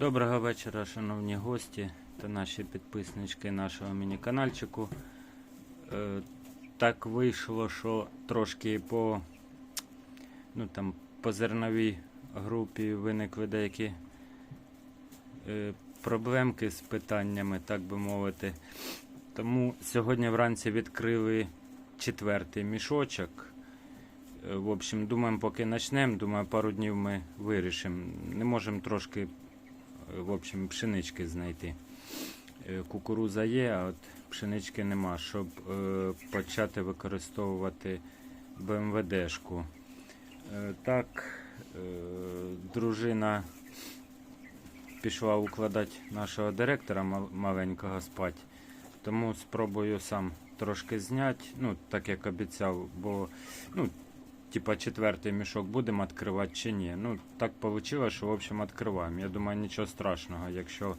Доброго вечора, шановні гості та наші підписнички нашого міні-канальчику. Е, так вийшло, що трошки по, ну, там, по зерновій групі виникли деякі е, проблемки з питаннями, так би мовити. Тому сьогодні вранці відкрили четвертий мішочок. Е, В общем, думаємо, поки почнемо, думаю, пару днів ми вирішимо. Не можемо трошки, в общем, пшенички знайти. Е, Кукуруза є, а от пшенички нема, щоб е, почати використовувати БМВДшку. Е, так, дружина пішла укладати нашого директора маленького спать. Тому спробую сам трошки зняти, ну, так як обіцяв, бо ну, типа четвертий мішок будемо відкривати чи ні. Ну, так вийшло, що в общем відкриваємо. Я думаю, нічого страшного, якщо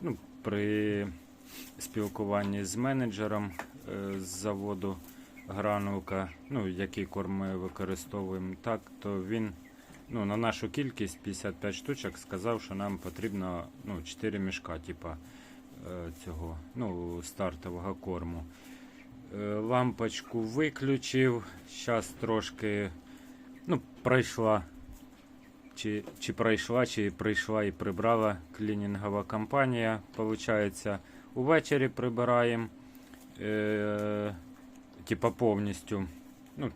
ну, при спілкуванні з менеджером е, з заводу Гранулка, ну, який корм ми використовуємо, так, то він ну, на нашу кількість 55 штучок сказав, що нам потрібно ну, 4 мішка, типа е, цього ну, стартового корму. Е, Лампочку виключив. Зараз трошки ну, пройшла. Чи, чи пройшла, чи прийшла і прибрала клінінгова компанія. Получається, увечері прибираємо. Е, типа повністю. Ну,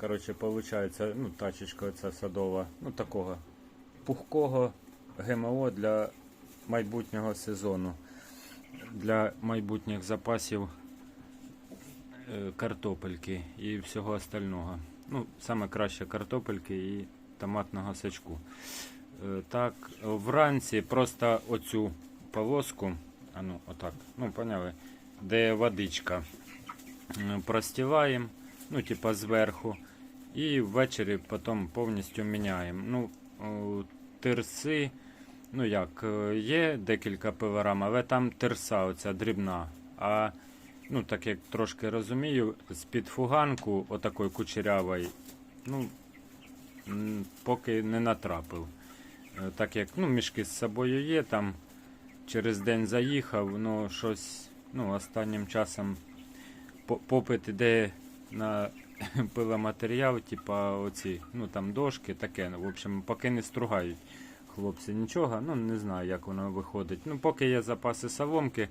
коротше, получається, ну, тачечка оця садова, ну такого пухкого ГМО для майбутнього сезону. Для майбутніх запасів картопельки і всього остального. Ну, саме краще картопельки і томатного сачку. Е, Так, вранці просто оцю полоску, а ну, отак, ну, поняли, де водичка, е, простіваємо, ну, типа зверху, і ввечері потім повністю міняємо. Ну, тирси, ну як, е, є декілька пилорам, але там тирса, оця дрібна. А ну, так як трошки розумію, з-під фуганку, отакої кучерявої, ну, поки не натрапив. Е, Так як ну, мішки з собою є, там через день заїхав, ну щось ну, останнім часом попит іде на пиломатеріал, типа оці, ну там дошки, таке. В общем, поки не стругають хлопці нічого, ну не знаю, як воно виходить. Ну, поки є запаси соломки,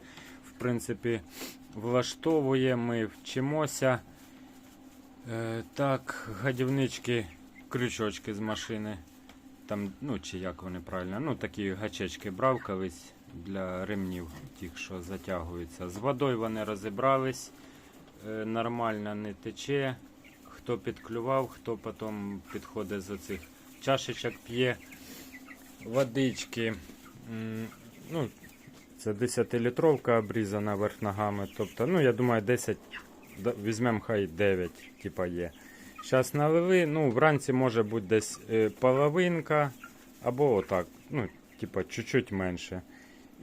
принципі, влаштовує, ми вчимося. Е, так, гадівнички, крючочки з машини. Там, ну чи як вони правильно, ну такі гачечки брав колись для ремнів, тих, що затягуються. З водою вони розібрались, е, нормально не тече. Хто підклював, хто потім підходить з оцих чашечок п'є водички. Ну, це 10-літровка обрізана верх ногами. Тобто, ну я думаю, 10, візьмемо хай 9, типа є. Зараз налили, ну, вранці може бути десь е, половинка, або отак, ну, типа, чуть-чуть менше.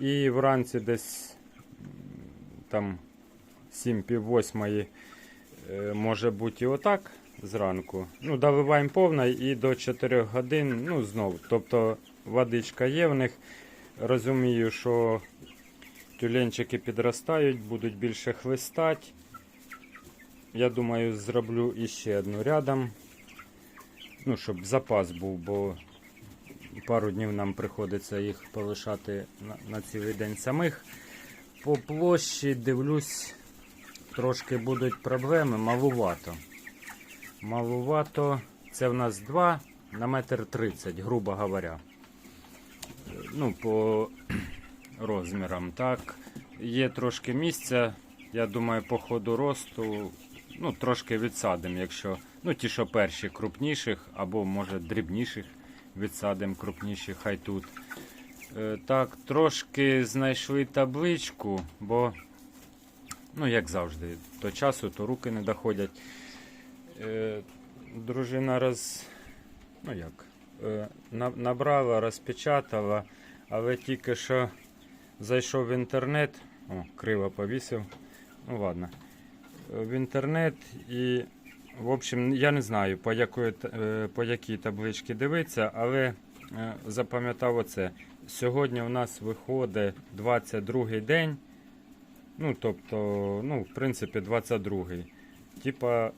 І вранці десь там 7 пів восьмої е, може бути і отак зранку. Ну, доливаємо повна і до 4 годин, ну, знову. Тобто водичка є в них. Розумію, що тюленчики підростають, будуть більше хлистати. Я думаю, зроблю іще одну рядом. Ну, щоб запас був, бо пару днів нам приходиться їх полишати на, на цілий день самих. По площі дивлюсь, трошки будуть проблеми, малувато. Малувато. Це в нас 2 на метр 30, грубо говоря. Ну, по розмірам, так. Є трошки місця. Я думаю, по ходу росту, ну, трошки відсадимо, якщо. Ну, ті, що перші крупніших, або може дрібніших відсадимо крупніших, хай тут. Е, так, трошки знайшли табличку, бо, ну, як завжди, то часу, то руки не доходять. Е, дружина роз. Ну як? Е, на- набрала, розпечатала, але тільки що зайшов в інтернет. О, криво повісив. Ну ладно. Е, В інтернет і, в общем, я не знаю, по, якої, е, по якій табличці дивитися, але запам'ятав оце. Сьогодні у нас виходить 22-й день. Ну, тобто, ну, в принципі, 22-й. Типа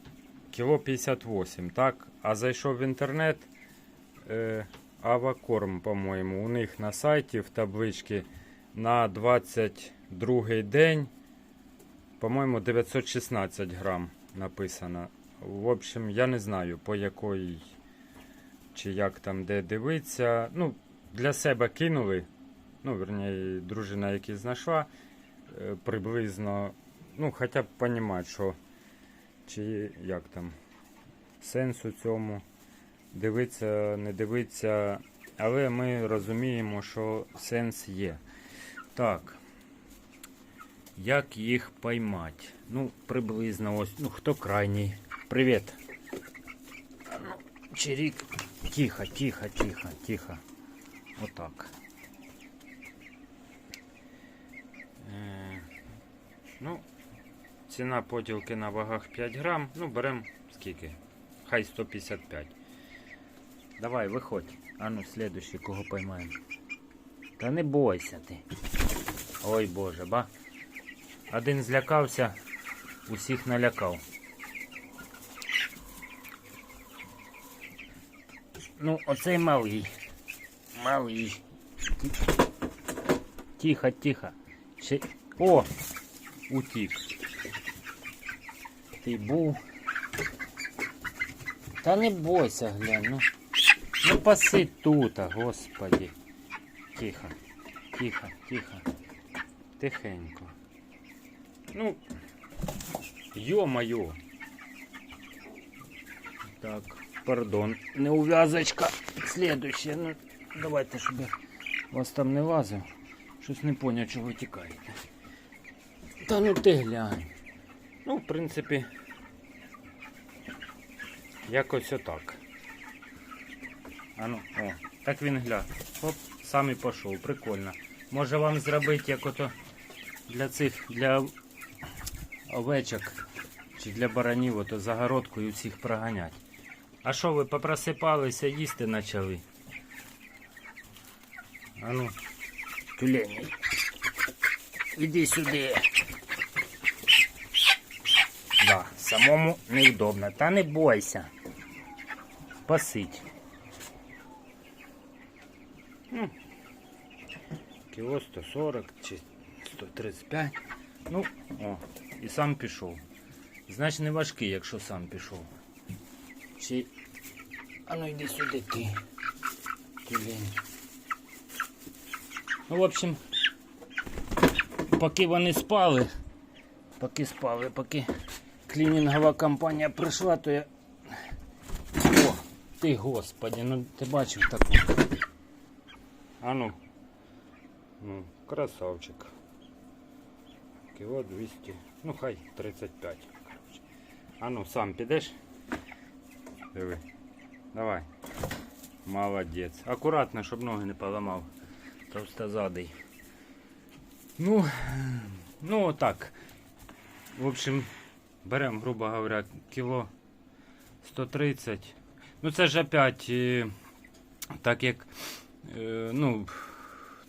кіло 58, так? А зайшов в інтернет. Е, Авакорм, по-моєму, у них на сайті в табличці на 22 день, по-моєму, 916 грам написано. В общем, я не знаю, по якої чи як там де дивитися. Ну, для себе кинули. Ну, верні, дружина, яка знайшла, е, приблизно, ну, хоча б розуміти, що чи як там сенс у цьому. Дивитися, не дивитися, але ми розуміємо, що сенс є. Так. Як їх поймати? Ну, приблизно ось. Ну, хто крайній? Привіт. Ну, чирік. Тихо, тихо, тихо, тихо. Отак. Е, ну, ціна поділки на вагах 5 грам. Ну, беремо скільки? Хай 155. Давай, виходь. А ну, следующий, кого поймаємо. Та не бойся ти. Ой боже, ба. Один злякався, усіх налякав. Ну, оцей малий. Малий. Тихо, тихо. Ще... О! Утік. Ти був. Та не бойся, глянь, ну. Ну паси тут, господи. Тихо, тихо, тихо. Тихенько. Ну, ё-моё. Так, пардон. Не ув'язочка. Следующее. Ну, давайте, щоб вас там не лазив. Щось не поняв, чого ви тікаєте. Та ну ти глянь. Ну, в принципі, якось отак. А ну, о, так він гля. Хоп, сам і пішов, прикольно. Може вам зробити як ото для цих, для овечок чи для баранів, ото загородкою всіх проганять. А що ви попросипалися, їсти почали? А ну, тюлені. Іди сюди. Да, самому невдобно. Та не бойся. Посить. Ну, кіло 140 чи 135. Ну, о, і сам пішов. Значить не важкий, якщо сам пішов. Чи. А ну йди сюди ти. Тюлень. Ну, в общем, поки вони спали, поки спали, поки клінінгова компанія прийшла, то я. О, ти господи, ну ти бачив таку. А ну. Красавчик. Кіло 200. Ну хай 35. Короче. А ну сам підеш? Диви. Давай. Молодець. Акуратно, щоб ноги не поламав. Товстозадий. Ну, ну так. В общем, беремо, грубо говоря, кіло 130. Ну це ж опять, е, так як ну,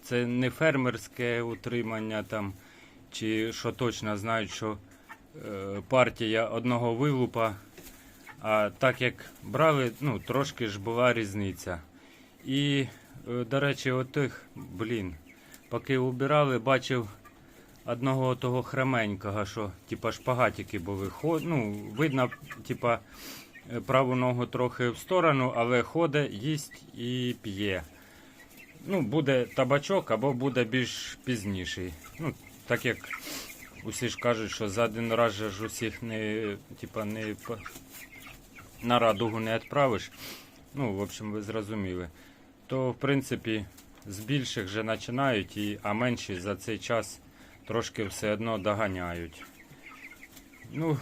це не фермерське утримання там, чи що точно знають, що е, партія одного вилупа. А так як брали, ну, трошки ж була різниця. І, е, до речі, отих, блін, поки убирали, бачив одного того хременького, що типа шпагатики були. Ну, видно, типа, е, праву ногу трохи в сторону, але ходить, їсть і п'є. Ну, буде табачок або буде більш пізніший. Ну, так як усі ж кажуть, що за один раз ж усіх не, типа, не на радугу не відправиш. Ну, в общем, ви зрозуміли. То, в принципі, з більших вже починають, а менші за цей час трошки все одно доганяють. Ну,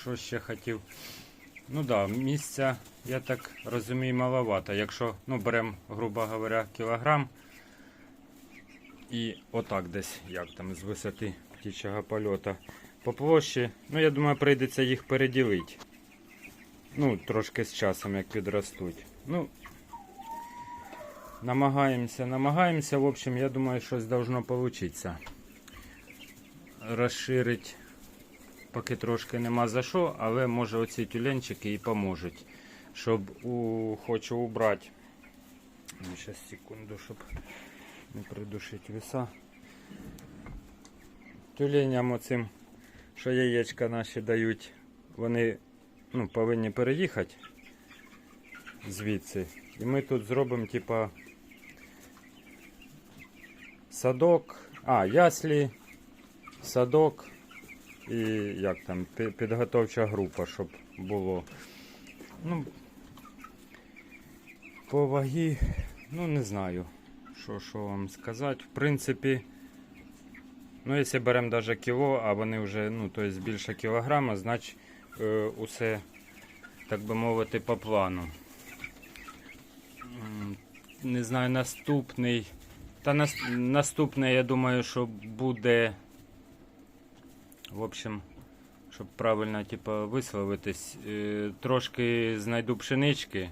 що ще хотів? Ну так, да, місця, я так розумію, маловато. Якщо ну, беремо, грубо говоря, кілограм і отак десь, як там, з висоти птічого польоту. По площі, ну я думаю, прийдеться їх переділити. Ну, трошки з часом, як підростуть. Ну, Намагаємося, намагаємося. В общем, я думаю, щось должно получитися. Розширить, поки трошки нема за що, але може оці тюленчики і поможуть. Щоб у... хочу убрати. Зараз секунду, щоб не придушити веса. Тюленям оцим, що яєчка наші дають, вони ну, повинні переїхати звідси. І ми тут зробимо, типа, садок, а, яслі, садок і як там, підготовча група, щоб було. Ну, по вагі, ну не знаю, що, що вам сказати. В принципі, ну, якщо беремо навіть кіло, а вони вже ну, то есть більше кілограма, значить е, усе, так би мовити, по плану. Не знаю, наступний. Та нас, наступний, я думаю, що буде. В общем, щоб правильно типу, висловитись, е, трошки знайду пшенички.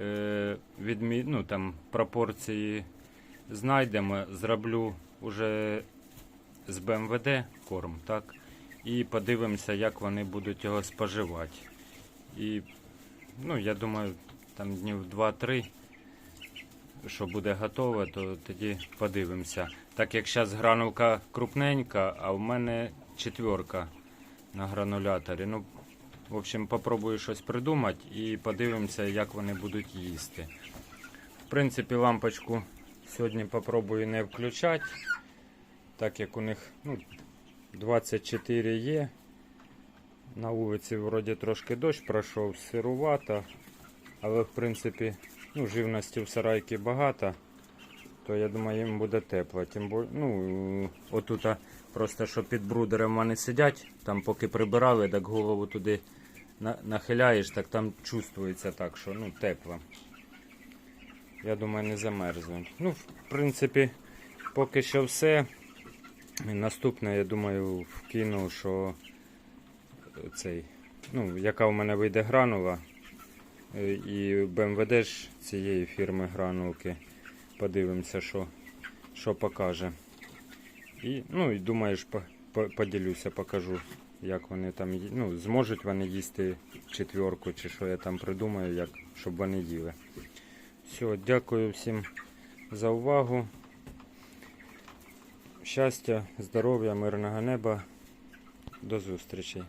Е, відмі... ну, там, пропорції знайдемо, зроблю уже з БМВД корм, так? І подивимося, як вони будуть його споживати. І, ну, я думаю, там днів 2-3, що буде готове, то тоді подивимося. Так як зараз гранулка крупненька, а в мене четверка на грануляторі. Ну, в общем, попробую щось придумати і подивимося, як вони будуть їсти. В принципі, лампочку сьогодні попробую не включати, так як у них ну, 24 є. На вулиці вроді трошки дощ пройшов, сирувато, але в принципі ну, живності в сарайці багато, то я думаю, їм буде тепло. Тим бо, ну, отут просто що під брудером вони сидять, там поки прибирали, так голову туди нахиляєш, так там чувствується так, що ну, тепло. Я думаю, не замерзнуть. Ну, в принципі, поки що все. Наступне, я думаю, вкину, що цей, ну, яка в мене вийде гранула. е, І БМВД ж цієї фірми гранулки. Подивимося, що, що покаже. І, ну, і думаєш, по, по, поділюся, покажу, як вони там ну, зможуть вони їсти четверку, чи що я там придумаю, як, щоб вони їли. Все, дякую всім за увагу. Щастя, здоров'я, мирного неба. До зустрічі.